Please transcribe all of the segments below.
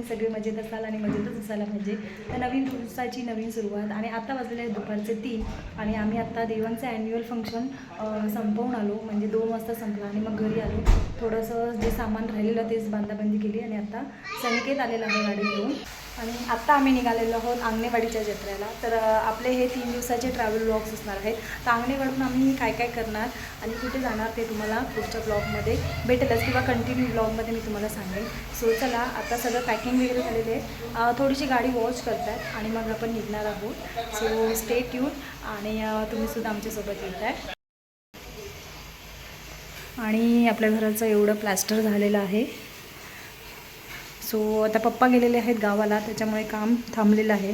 तुम्ही सगळे मजेत असाल आणि मजेतच असायला पाहिजे म्हणजे तर नवीन दिवसाची नवीन सुरुवात. आणि आता वाजलेले आहेत दुपारचे तीन आणि आम्ही आत्ता देवांचं ॲन्युअल फंक्शन संपवून आलो. म्हणजे दोन वाजता संपला आणि मग घरी आलो. थोडंसं जे सामान राहिलेलं तेच बांधाबांधी केली आणि आता संकेत आलेला आहे गाडी घेऊन आणि आत्ता आम्ही निघालेलो आहोत आंगणेवाडीच्या जत्रेला. तर आपले हे तीन दिवसाचे ट्रॅव्हल ब्लॉग्स असणार आहेत. तर आंगणेवाडून आम्ही काय काय करणार आणि कुठे जाणार ते तुम्हाला पुढच्या ब्लॉगमध्ये भेटेलच किंवा कंटिन्यू ब्लॉगमध्ये मी तुम्हाला सांगेन. सो चला आता सगळं पॅकिंग वगैरे झालेले आहे. थोडीशी गाडी वॉश करतात आणि मग आपण निघणार आहोत. सो स्टे ट्यून आणि तुम्हीसुद्धा आमच्यासोबत येत आहे आणि आपल्या घराचं एवढं प्लॅस्टर झालेलं आहे. सो आता पप्पा गेलेले आहेत गावाला त्याच्यामुळे काम थांबलेलं आहे.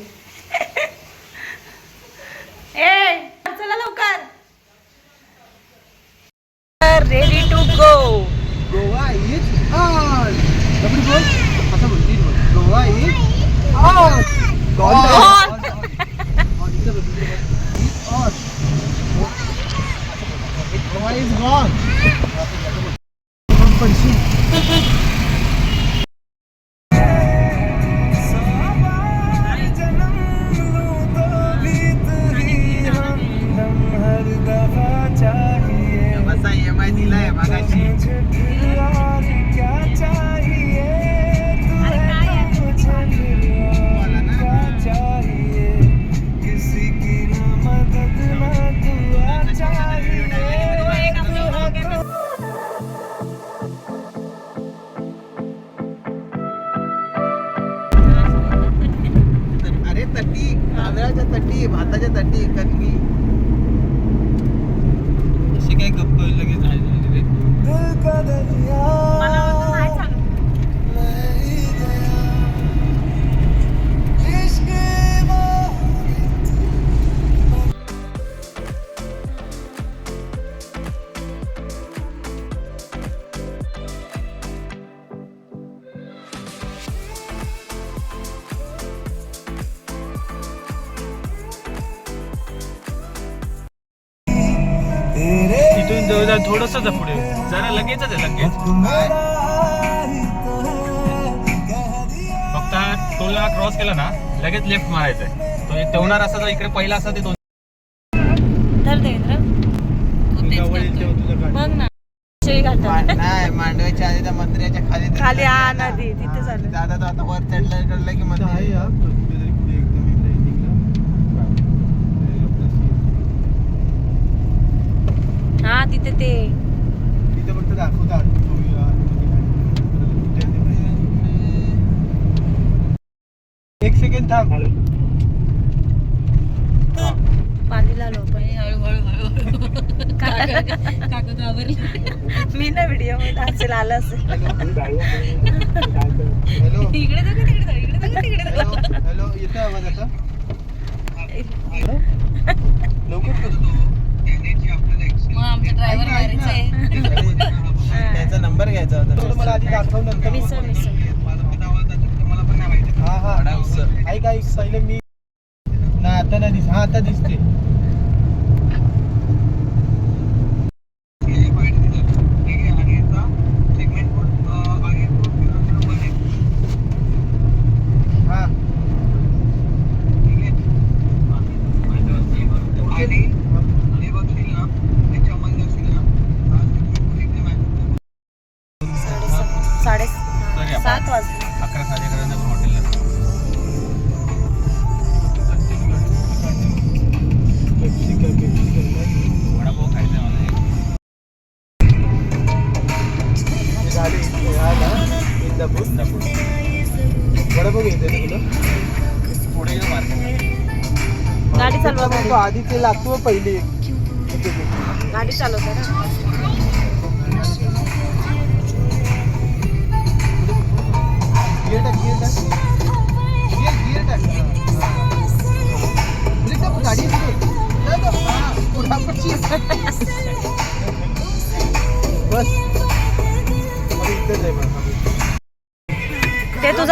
थोडस पुढे. जरा लगेचच आहे लगेच. फक्त टोलला क्रॉस केला ना लगेच लेफ्ट मारायचंय तो एक तेवणार असा जो इकडे पहिला असा ते दोन धर देवेंद्र बघ ना. नाही मांडवाच्या आधी त्या मंदिराच्या खाली तर- खाली हा नदी तिथे झालं दादा तो आता वर चढला चढला की मंदिर? हा तिथे ते. एक सेकंड थांब. पालीला आलो आपण. मी ना व्हिडिओमध्ये असेल आलं असेल. हॅलो. इकडे तिकडे इकडे तिकडे हॅलो. हॅलो. येतोय आवाज आता? लवकर कर. आमचा ड्रायव्हर मारायचा आहे. त्याचा नंबर घ्यायचा होता. मला आधी दाखव नंतर मिसळ मिसळ. हा हा. ऐक ऐक पहिले मी ना आता नाही दिस हा आता दिसते हा साडेसात साडे सात वाजले. अकरा साडे अकरा आपण हॉटेलला पेप्सी का पेप्सी का वडापाव खायचा मला. एक. झाले ना इंदापूर इंदापूर. वडापाव घ्यायचं ना तुला पुढे गेलं मार्केट. गाडी चालवा तो आधी ते लागतो पहिले. गाडी चालवतो ना.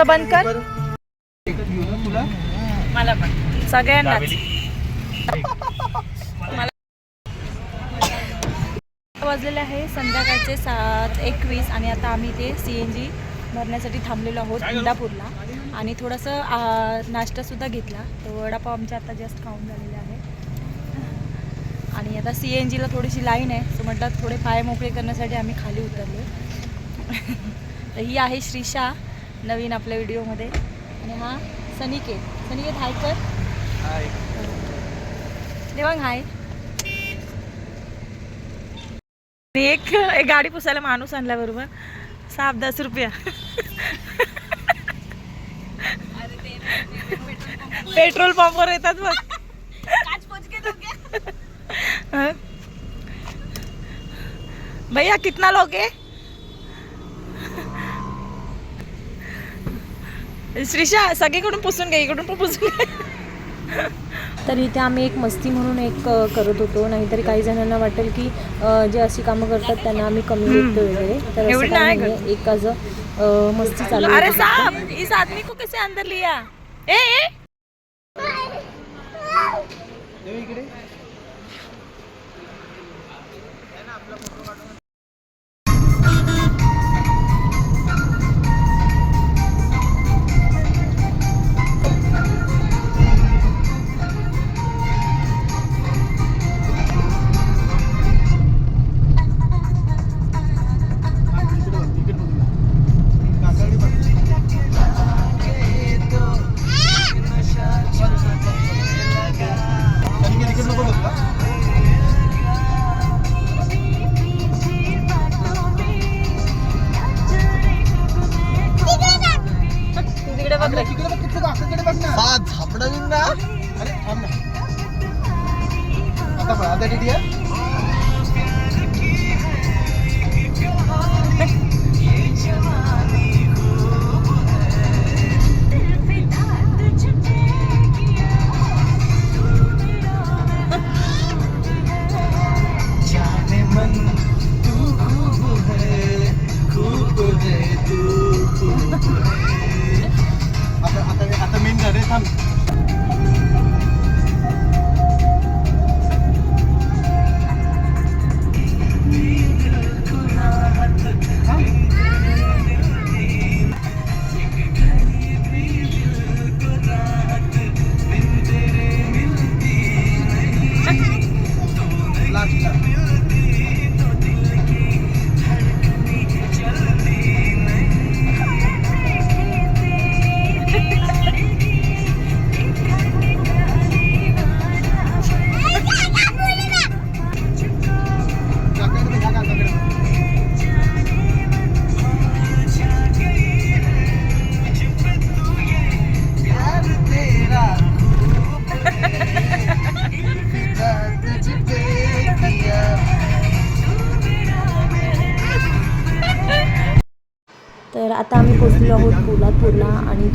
बंद कर. मला पण सगळ्यांनाच वाजलेले आहे संध्याकाळचे सात एकवीस आणि आता आम्ही ते सी एन जी भरण्यासाठी थांबलेलो आहोत इंदापूरला. आणि थोडंसं नाश्तासुद्धा घेतला. तो वडापाव आमच्या आता जस्ट खाऊन झालेले आहे. आणि आता सी एन जीला थोडीशी लाईन आहे. सो म्हटलं थोडे पाय मोकळे करण्यासाठी आम्ही खाली उतरलो. तर ही आहे श्रीशा. नवीन आपल्या व्हिडिओमध्ये. आणि हा सनिकेत सनिकेत हाय कर. देवांग हाय एक एक गाडी पुसायला माणूस आणला बरोबर. सात दस रुपया. पेट्रोल पंपवर येतात बघ. हाँ? भैया कितना लोगे? श्रीषा सगळीकडून पुसून घे इकडून पण पुसून घे. तर इथे आम्ही एक मस्ती म्हणून एक करत होतो. नाहीतर काही जणांना वाटेल की जे अशी कामं करतात त्यांना आम्ही कमी लेखतो वगैरे. तर असं एवढी काही नाही नाहीये. एक अ, मस्ती चालू अरे होती. साहब इस आदमी को कैसे अंदर लिया? ए ए! आता बघ आता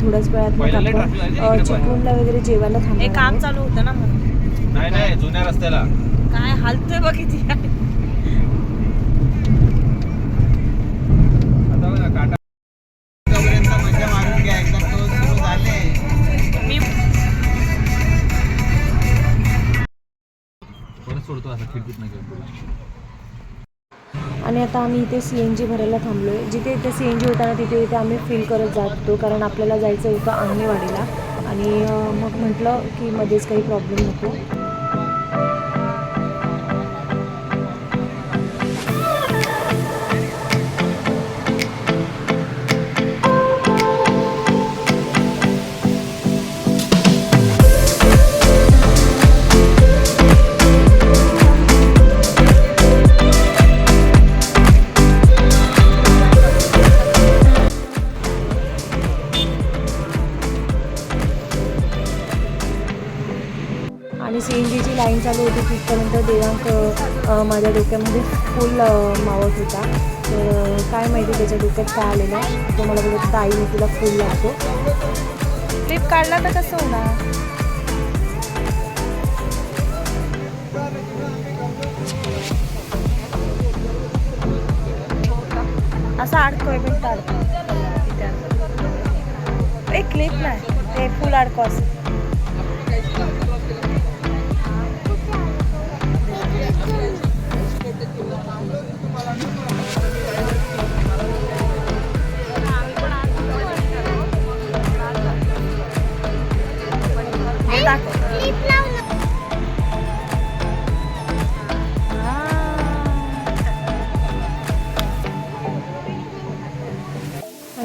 थोड्याच वेळात मग आपण चिपळूणला वगैरे जेवायला थांबलो हे काम चालू होतं ना म्हणून नाही नाही जुन्या रस्त्याला. काय हालतोय बघ आता आम्ही इथे सी एन जी भरायला थांबलो आहे जिथे इथे सी एन जी होताना तिथे इथे आम्ही फील करत जात होतो कारण आपल्याला जायचं होतं अंगणवाडीला आणि मग म्हटलं की मध्येच काही प्रॉब्लेम नको. लाईन चालू होती तिथपर्यंत देवांक माझ्या डोक्यामध्ये फुल मावत होता. तर काय माहिती त्याच्या डोक्यात काय आलेलं तो मला बोलत ताई आई मी तुला फुल लागतो क्लिप काढला तर कसं होणार? असा अडकोय भेटतं अडको एक क्लिप नाही ते फुल अडको असं. Sleep now.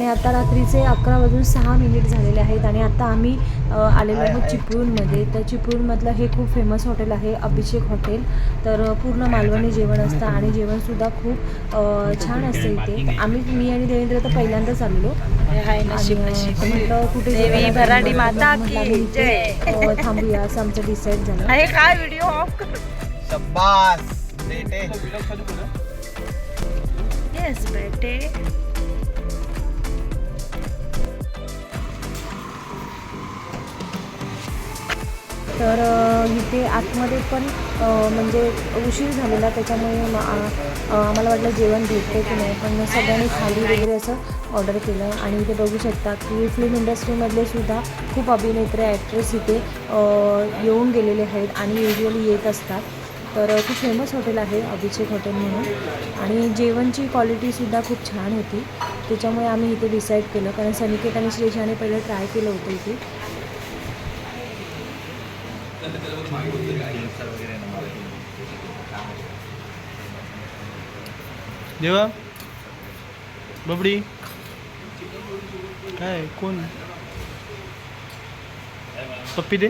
आणि आता रात्रीचे अकरा वाजून सहा मिनिट झालेले आहेत आणि आता आम्ही आलेलो आहोत चिपळूणमध्ये. तर चिपळूणमधलं हे खूप फेमस हॉटेल आहे अभिषेक हॉटेल तर पूर्ण मालवणी जेवण असतं आणि जेवणसुद्धा खूप छान असतं इथे. आम्ही मी आणि देवेंद्र तर पहिल्यांदाच आलेलो. म्हटलं कुठे भराडी? माता थांबूया. असं आमचं डिसाईड झालं. हे काय व्हिडिओ ऑफ कर. शब्बास बेटे. येस बेटे. तर इथे आतमध्ये पण म्हणजे उशीर झालेला त्याच्यामुळे आम्हाला वाटलं जेवण भेटते की नाही पण सगळ्यांनी थाली वगैरे असं ऑर्डर केलं आणि इथे बघू शकता की फिल्म इंडस्ट्रीमधले सुद्धा खूप अभिनेत्री ॲक्ट्रेस इथे येऊन गेलेले आहेत आणि युजली येत असतात. तर खूप फेमस हॉटेल आहे अभिषेक हॉटेल म्हणून आणि जेवणची क्वालिटीसुद्धा खूप छान होती. त्याच्यामुळे आम्ही इथे डिसाईड केलं. कारण सनिकेत आणि श्रेषाने पहिलं ट्राय केलं होतं इथे. देवा. बबडी. काय कोण? पप्पी दे.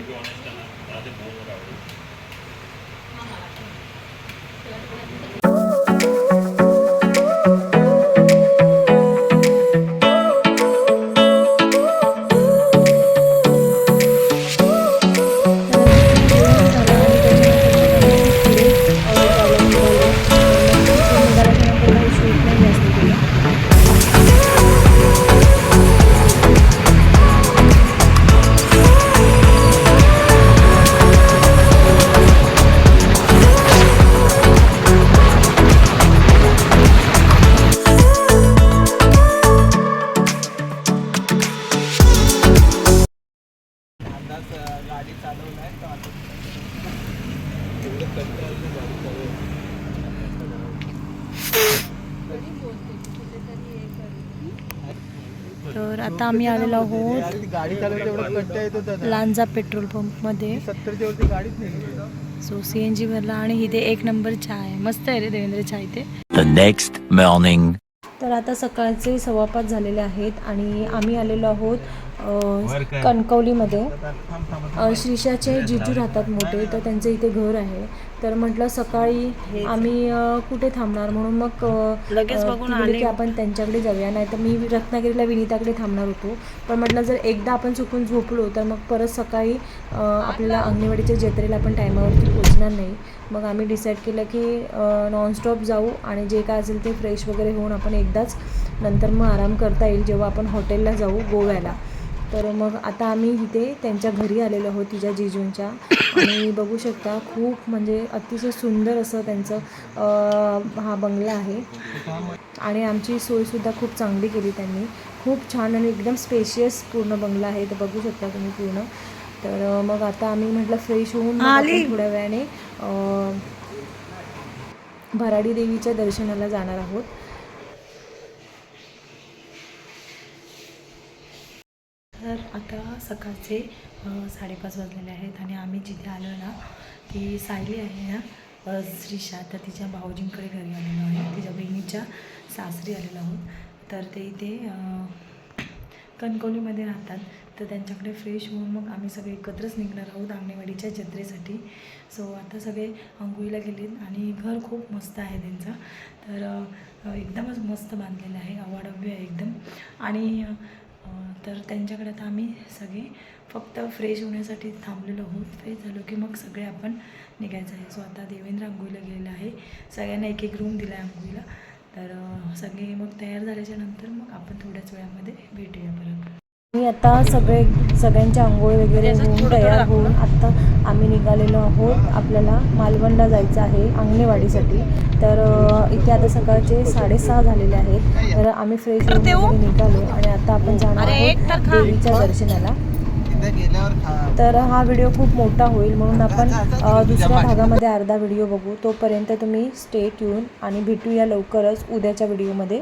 आम्ही आलेलो आहोत लांजा पेट्रोल पंपमध्ये सो सी एन जी भरला आणि इथे एक नंबर चहा आहे मस्त आहे रे देवेंद्र चहा इथे The next morning. तर आता सकाळचे सव्वा पाच झालेले आहेत आणि आम्ही आलेलो आहोत? कणकवलीमध्ये. अ, श्रीषाचे जिजू राहतात मोठे तर त्यांचं इथे घर आहे. तर म्हटलं सकाळी आम्ही कुठे थांबणार? म्हणून मग लगेच बघून. की आपण त्यांच्याकडे जाऊया. नाही तर मी रत्नागिरीला विनीताकडे थांबणार होतो. पण म्हटलं जर एकदा आपण चुकून झोपलो तर मग परत सकाळी आपल्याला अंगणवाडीच्या जत्रेला आपण टायमावरती पोचणार नाही. मग आम्ही डिसाईड केलं की नॉनस्टॉप जाऊ आणि जे काय असेल ते फ्रेश वगैरे होऊन आपण एकदाच नंतर मग आराम करता येईल जेव्हा आपण हॉटेलला जाऊ गोव्याला. तर मग आता आम्ही इथे त्यांच्या घरी आलेलो आहोत तिच्या जिजूंच्या. आणि बघू शकता खूप म्हणजे अतिशय सुंदर असं त्यांचं हा बंगला आहे. आणि आमची सोयसुद्धा खूप चांगली केली त्यांनी. खूप छान आणि एकदम स्पेशियस पूर्ण बंगला आहे तर बघू शकता तुम्ही पूर्ण. तर मग आता आम्ही म्हटलं फ्रेश होऊन. थोड्या वेळाने भराडी देवीच्या दर्शनाला जाणार आहोत. आता सकाळचे साडेपाच वाजलेले आहेत आणि आम्ही जिथे आलो ना ती सायली आहे ना अ, श्रीषा तर तिच्या भाऊजींकडे घरी आलेलो आहे. तिच्या बहिणीच्या सासरी आलेलो आहोत. तर ते इथे कणकवलीमध्ये राहतात. तर त्यांच्याकडे फ्रेश होऊन मग आम्ही सगळे एकत्रच निघणार आहोत आंगणेवाडीच्या जत्रेसाठी. सो आता सगळे अंघोळीला गेलेत आणि घर खूप मस्त आहे त्यांचं. तर एकदमच मस्त बांधलेलं आहे. अवाढव्य आहे एकदम. आणि तर त्यांच्याकडे आता आम्ही सगळे फक्त फ्रेश होण्यासाठी थांबलेलो आहोत. फ्रेश झालो की मग सगळे आपण निघायचं आहे. सो आता देवेंद्र आंघोळीला गेलेला आहे. सगळ्यांना एक एक रूम दिला आहे आंघोळीला. तर सगळे मग तयार झाल्याच्यानंतर मग आपण थोड्याच वेळामध्ये भेटूया परत. मी आता सगळे सगळ्यांच्या आंघोळ वगैरे त्याचं होऊन थोडं तयार होऊन आत्ता आम्ही निघालेलो आहोत. आपल्याला मालवणला जायचं आहे अंगणेवाडीसाठी. तर इथे आता सकाळचे साडेसहा झालेले आहेत. तर आम्ही फ्रेश होऊन निघालो आणि आता आपण जाणार अरे, एक तर आहोत. देवीच्या दर्शनाला. तिथे गेल्यावर खा. तर हा व्हिडिओ खूप मोठा होईल. म्हणून आपण दुसऱ्या भागामध्ये अर्धा व्हिडिओ बघू. तोपर्यंत तुम्ही स्टे ट्यून आणि भेटूया लवकरच उद्याच्या व्हिडिओमध्ये.